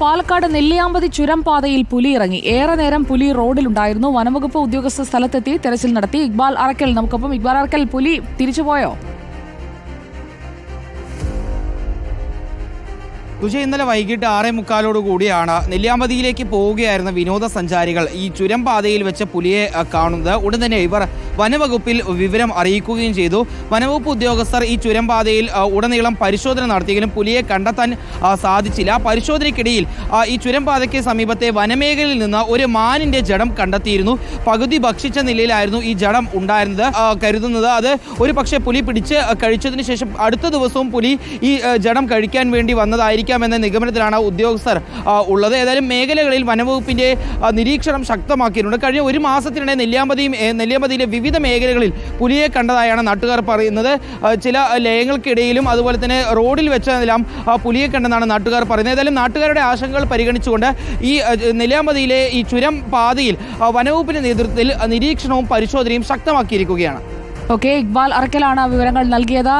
പാലക്കാട് നെല്ലിയാമ്പതി ചുരം പാതയിൽ പുലി ഇറങ്ങി ഏറെ നേരം പുലി റോഡിലുണ്ടായിരുന്നു. വനംവകുപ്പ് ഉദ്യോഗസ്ഥ സ്ഥലത്തെത്തി തെരച്ചിൽ നടത്തി. ഇക്ബാൽ അറക്കൽ നമുക്കൊപ്പം. ഇക്ബാൽ അറക്കൽ പുലി തിരിച്ചുപോയോ? തുജ ഇന്നലെ വൈകിട്ട് ആറേ മുക്കാലോട് കൂടിയാണ് നെല്ലിയാമ്പതിയിലേക്ക് പോവുകയായിരുന്ന വിനോദസഞ്ചാരികൾ ഈ ചുരം പാതയിൽ വെച്ച് പുലിയെ കാണുന്നത്. ഉടൻ തന്നെ ഇവർ വനവകുപ്പിൽ വിവരം അറിയിക്കുകയും ചെയ്തു. വനവകുപ്പ് ഉദ്യോഗസ്ഥർ ഈ ചുരം പാതയിൽ ഉടനീളം പരിശോധന നടത്തിയെങ്കിലും പുലിയെ കണ്ടെത്താൻ സാധിച്ചില്ല. പരിശോധനയ്ക്കിടയിൽ ഈ ചുരം പാതയ്ക്ക് സമീപത്തെ വനമേഖലയിൽ നിന്ന് ഒരു മാനിന്റെ ജഡം കണ്ടെത്തിയിരുന്നു. പകുതി ഭക്ഷിച്ച നിലയിലായിരുന്നു ഈ ജഡം ഉണ്ടായിരുന്നത് കരുതുന്നത്. അത് ഒരു പക്ഷേ പുലി പിടിച്ച് കഴിച്ചതിന് ശേഷം അടുത്ത ദിവസവും പുലി ഈ ജഡം കഴിക്കാൻ വേണ്ടി വന്നതായിരിക്കാം. എന്ന നിഗമനത്തിലാണ് ഉദ്യോഗസ്ഥർ ഉള്ളത്. ഏതായാലും മേഖലകളിൽ വനവകുപ്പിന്റെ നിരീക്ഷണം ശക്തമാക്കിയിട്ടുണ്ട്. കഴിഞ്ഞ ഒരു മാസത്തിനിടെ നെല്ലിയാമ്പതിയും നെല്ലിയാമ്പതിയിലെ വിവിധ മേഖലകളിൽ പുലിയെ കണ്ടതായാണ് നാട്ടുകാർ പറയുന്നത്. ചില ലയങ്ങൾക്കിടയിലും അതുപോലെ തന്നെ റോഡിൽ വെച്ചതെല്ലാം പുലിയെ കണ്ടെന്നാണ് നാട്ടുകാർ പറയുന്നത്. ഏതായാലും നാട്ടുകാരുടെ ആശങ്കകൾ പരിഗണിച്ചുകൊണ്ട് ഈ നെല്ലിയാമ്പതിയിലെ ഈ ചുരം പാതയിൽ വനവകുപ്പിന്റെ നേതൃത്വത്തിൽ നിരീക്ഷണവും പരിശോധനയും ശക്തമാക്കിയിരിക്കുകയാണ്. ഓക്കെ ഇക്ബാൽ അറക്കലാണ് വിവരങ്ങൾ നൽകിയത്.